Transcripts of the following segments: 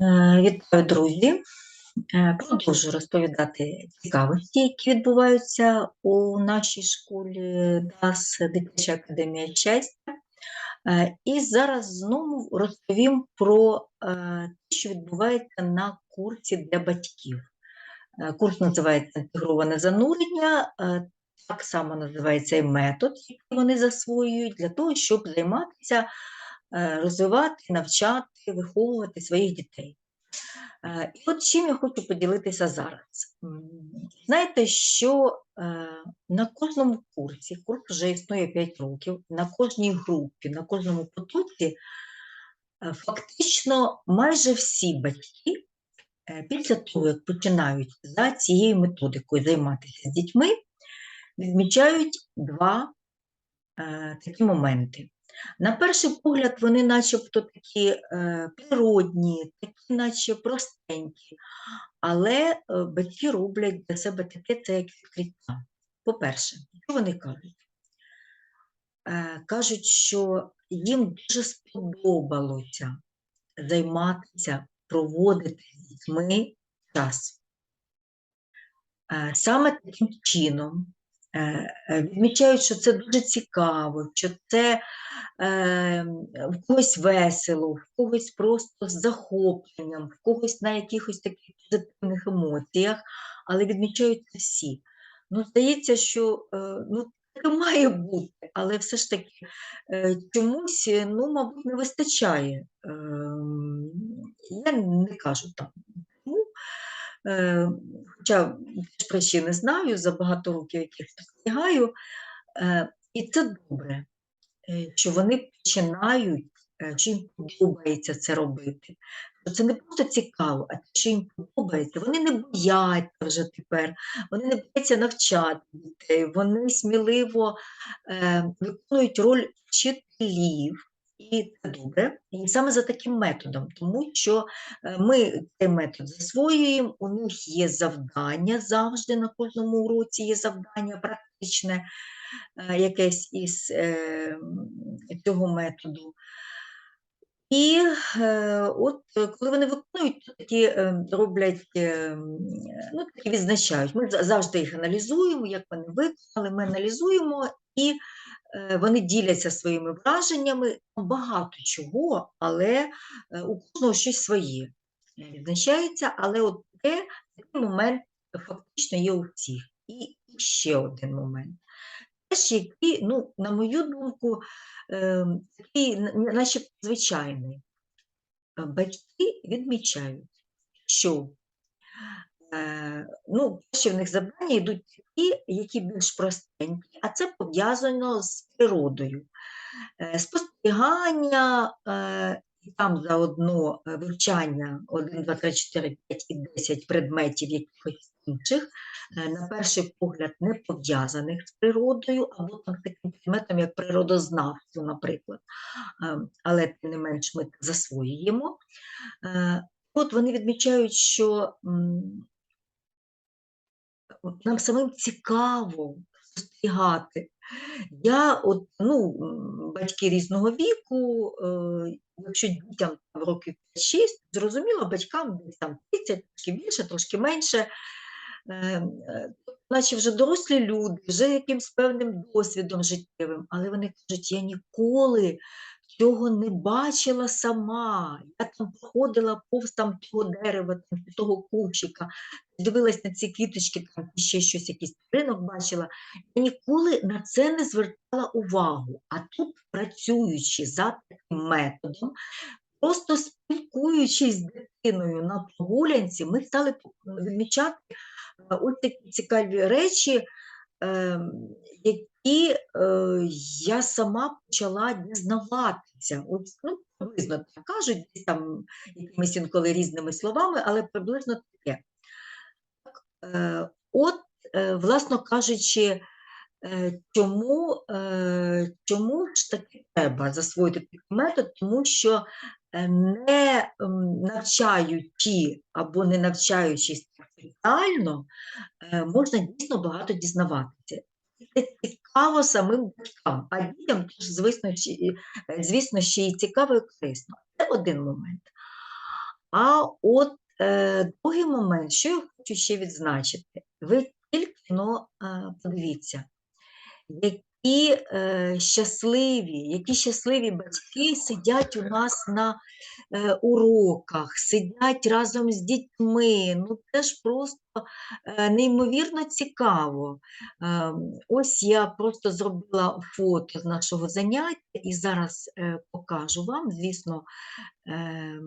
Е, Вітаю, друзі! Е, Продовжую розповідати цікавості, які відбуваються у нашій школі ДАС Дитяча академія щастя. Е, І зараз знову розповім про е, те, що відбувається на курсі для батьків. Е, Курс називається інтегроване занурення, е, так само називається і метод, який вони засвоюють для того, щоб займатися, е, розвивати, навчати, виховувати своїх дітей. Е, І от чим я хочу поділитися зараз. Знаєте, що е, на кожному курсі, курс вже існує 5 років, на кожній групі, на кожному потоці е, фактично майже всі батьки е, після того, як починають за цією методикою займатися з дітьми, відмічають два е, такі моменти. На перший погляд, вони начебто такі е, природні, такі наче простенькі, але е, батьки роблять для себе таке це як відкриття. По-перше, що вони кажуть? Е, кажуть, що їм дуже сподобалося займатися, проводити з дітьми час. Е, Саме таким чином відмічають, що це дуже цікаво, що це е, в когось весело, в когось просто з захопленням, в когось на якихось таких позитивних емоціях, але відмічають це всі. Ну, здається, що е, ну, таке має бути, але все ж таки е, чомусь, е, ну, мабуть, не вистачає. Ем, Я не кажу там. Е, хоча теж причин не знаю, за багато років яких спостерігаю, е, і це добре, е, що вони починають, що їм подобається це робити. Це не просто цікаво, а те, що їм подобається. Вони не бояться вже тепер, вони не бояться навчати дітей, вони сміливо виконують роль вчителів. І це добре, і саме за таким методом, тому що е, ми цей метод засвоюємо, у них є завдання завжди на кожному уроці є завдання практичне, е, якесь із е, цього методу. І от коли вони виконують, то такі роблять, ну, такі відзначають. Ми завжди їх аналізуємо, як вони виконали, ми аналізуємо, і вони діляться своїми враженнями. Багато чого, але е, у кожного щось своє е, відзначається, але от те, такий момент фактично є у всіх. І ще один момент. Теж який, ну, на мою думку, е, такий, наче звичайний. Е, Батьки відмічають, що е, ну, перші в них завдання йдуть такі, які більш простенькі, а це пов'язано з природою. Е, Спостерігання, е, і там заодно е, вивчання 1, 2, 3, 4, 5 і 10 предметів якихось інших, е, на перший погляд, не пов'язаних з природою, або там таким предметом, як природознавство, наприклад. Е, Але тим не менш ми засвоюємо. Е, От вони відмічають, що нам самим цікаво спостерігати. Я от, ну, батьки різного віку, е, якщо дітям там років 5-6, зрозуміло, батькам десь там 30, трошки більше, трошки менше, е, е, наче вже дорослі люди, вже якимсь певним досвідом життєвим, але вони кажуть, я ніколи цього не бачила сама. Я там проходила повз там того дерева, там, того кущика, дивилась на ці квіточки, там ще щось, якийсь ринок бачила. Я ніколи на це не звертала увагу. А тут, працюючи за таким методом, просто спілкуючись з дитиною на прогулянці, ми стали відмічати е, ось такі цікаві речі, які е, я сама почала дізнаватися. От, ну, приблизно так кажуть, там якимись інколи різними словами, але приблизно таке. Е, От, е, власно кажучи, чому, чому ж таки треба засвоїти такий метод? Тому що не навчаючи або не навчаючись спеціально, е, можна дійсно багато дізнаватися. Це цікаво самим батькам, а дітям звісно, е, звісно, ще й цікаво і корисно. Це один момент. А от е, другий момент, що я хочу ще відзначити, ви тільки но, е, подивіться, які е, щасливі, які щасливі батьки сидять у нас на е, уроках, сидять разом з дітьми. Ну, це ж просто е, неймовірно цікаво. Е, ось я просто зробила фото з нашого заняття і зараз е, покажу вам. Звісно, е,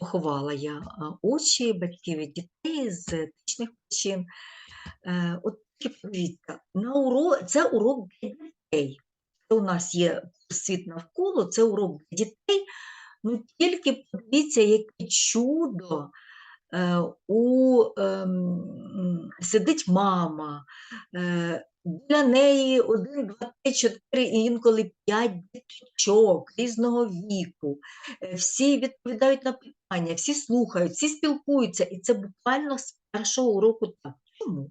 поховала я очі батьків і дітей з етичних причин. Е, От подивіться, на уро... це урок для дітей. Це у нас є світ навколо, це урок для дітей. Ну тільки подивіться, яке чудо. Е, У ем, сидить мама, е, біля неї один, два, три, чотири і інколи п'ять діточок різного віку. Е, Всі відповідають на питання, всі слухають, всі спілкуються, і це буквально з першого уроку так. Чому?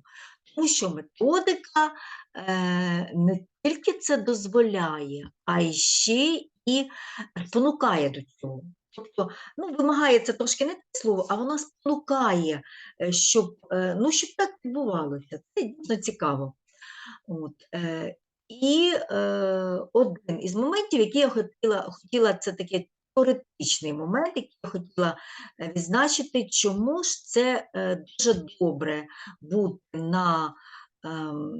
Тому що методика е, не тільки це дозволяє, а й ще і спонукає до цього. Тобто, ну, вимагає це трошки не те слово, а вона спонукає, е, щоб, е, ну, щоб так відбувалося. Це дійсно цікаво. От, і е, один із моментів, який я хотіла, хотіла, це такий теоретичний момент, який я хотіла е, відзначити, чому ж це е, дуже добре бути на ем,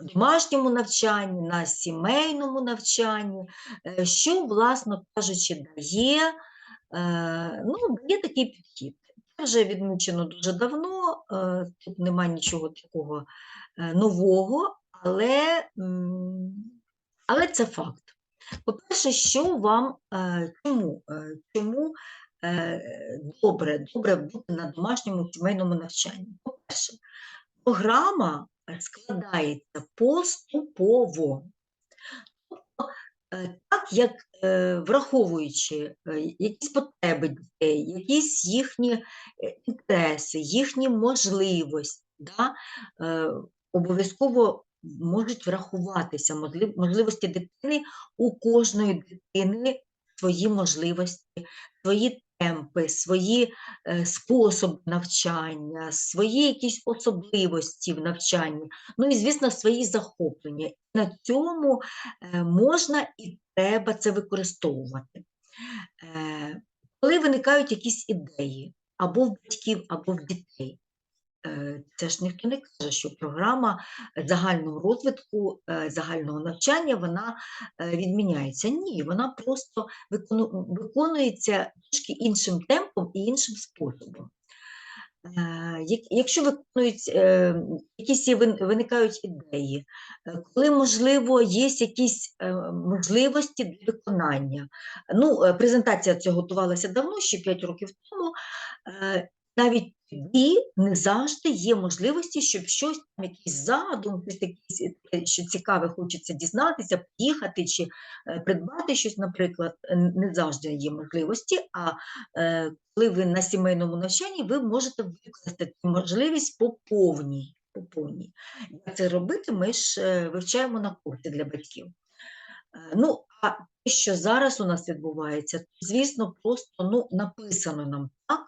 домашньому навчанні, на сімейному навчанні, е, що, власно кажучи, дає, ну, дає такий підхід. Це вже відмічено дуже давно, тут немає нічого такого нового, але, але це факт. По-перше, що вам, е, чому, е, чому е, добре, добре бути на домашньому сімейному навчанні? По-перше, програма складається поступово. Тобто, Так, як враховуючи якісь потреби дітей, якісь їхні інтереси, їхні можливості, да, обов'язково можуть врахуватися можливості дитини, у кожної дитини свої можливості, свої темпи, свої е, способи навчання, свої якісь особливості в навчанні, ну і, звісно, свої захоплення. На цьому е, можна і треба це використовувати. Е, Коли виникають якісь ідеї або в батьків, або в дітей, це ж не каже, що програма загального розвитку, е, загального навчання вона е, відміняється. Ні, вона просто виконується трошки іншим темпом і іншим способом. Е, Якщо виконують е, якісь виникають ідеї, е, коли, можливо, є якісь е, можливості для виконання. Ну, е, презентація цього готувалася давно, ще 5 років тому. Навіть тоді не завжди є можливості, щоб щось там, якийсь задум, щось якесь, е, що цікаве хочеться дізнатися, поїхати чи е, придбати щось, наприклад, е, не завжди є можливості. А е, коли ви на сімейному навчанні, ви можете використати цю можливість по повній. По повній. Як це робити, ми ж е, вивчаємо на курсі для батьків. Ну, а те, що зараз у нас відбувається, то, звісно, просто ну, написано нам так,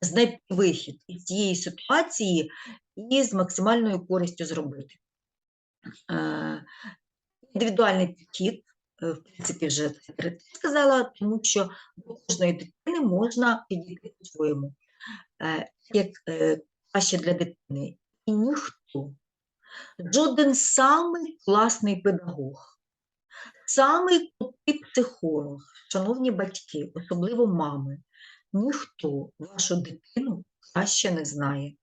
знайти вихід із цієї ситуації і з максимальною користю зробити. Е, Індивідуальний підхід, е, в принципі, вже сказала, тому що до кожної дитини можна підійти по-своєму. Е, Як краще для дитини. І ніхто, жоден самий класний педагог, самий крутий психолог, шановні батьки, особливо мами, ніхто вашу дитину краще не знає.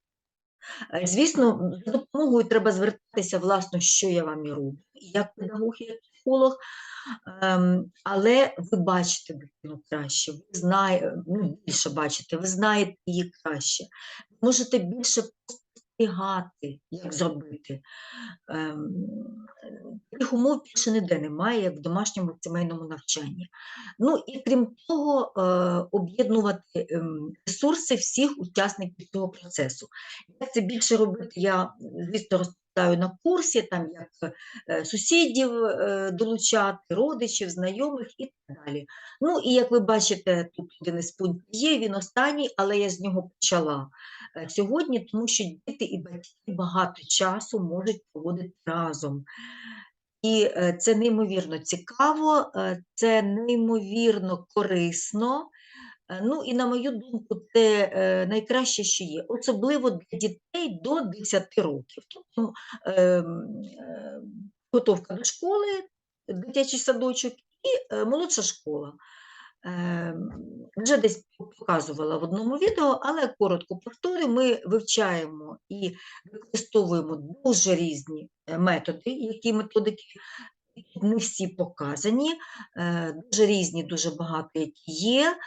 Е, Звісно, за допомогою треба звертатися, власно, що я вам і роблю, як педагог, як психолог, ем, але ви бачите дитину краще, ви знаєте, ну, більше бачите, ви знаєте її краще, ви можете більше спостерігати, як зробити. Ем, Таких умов більше ніде немає, як в домашньому сімейному навчанні. Ну і крім того, е, об'єднувати ем, ресурси всіх учасників цього процесу. Як це більше робити, я, звісно, розповідаю на курсі, там як е, сусідів е, долучати, родичів, знайомих і так далі. Ну і як ви бачите, тут один із пунктів є, він останній, але я з нього почала сьогодні, тому що діти і батьки багато часу можуть проводити разом. І е, це неймовірно цікаво, е, це неймовірно корисно. Е, Ну і на мою думку, це е, найкраще, що є, особливо для дітей до 10 років. Тобто ем, е, готовка до школи, дитячий садочок і е, молодша школа. Ем, Вже десь показувала в одному відео, але коротко повторю, ми вивчаємо і використовуємо дуже різні е, методи, які методики не всі показані, е, дуже різні, дуже багато які є.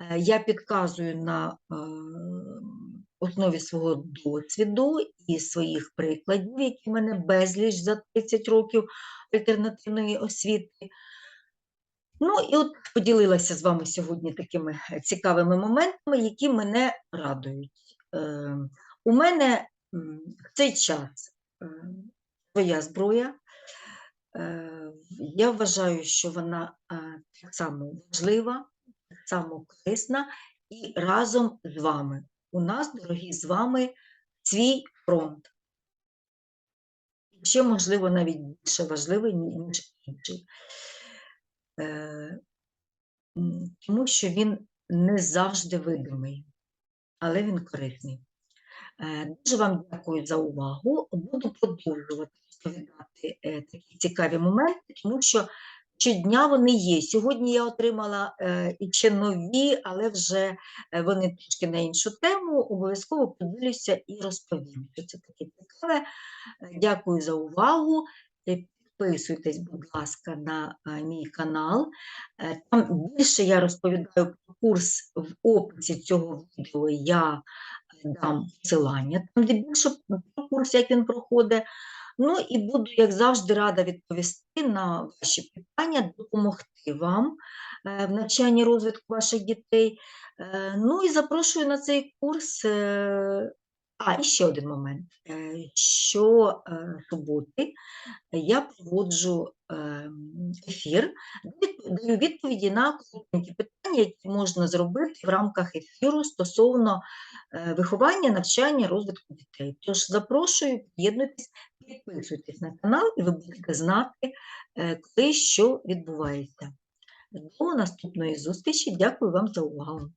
Е, Я підказую на основі свого досвіду і своїх прикладів, які в мене безліч за 30 років альтернативної освіти. Ну і от поділилася з вами сьогодні такими е, цікавими моментами, які мене радують. Е, у мене в цей час е, своя зброя. Е, я вважаю, що вона е, так само важлива, так само корисна, і разом з вами. У нас, дорогі, з вами свій фронт. Ще, можливо, навіть більше важливий, ніж інший. Е, Тому що він не завжди видимий, але він корисний. Е, Дуже вам дякую за увагу. Буду продовжувати розповідати е, такі цікаві моменти, тому що щодня вони є. Сьогодні я отримала і ще нові, але вже вони трішки на іншу тему. Обов'язково поділюся і розповім, що це таке цікаве. Дякую за увагу. Е, Підписуйтесь, будь ласка, на е, мій канал. Е, Там більше я розповідаю про курс в описі цього відео. Я дам посилання, там де більше про курс, як він проходить. Ну і буду, як завжди, рада відповісти на ваші питання, допомогти вам е, в навчанні розвитку ваших дітей. Е, Ну і запрошую на цей курс. Е, А, і ще один момент. Е, Що е, суботи я проводжу ем, ефір, даю відповіді на коротенькі питання, які можна зробити в рамках ефіру стосовно е, виховання, навчання, розвитку дітей. Тож запрошую, під'єднуйтесь, підписуйтесь на канал, і ви будете знати, е, коли що відбувається. До наступної зустрічі. Дякую вам за увагу.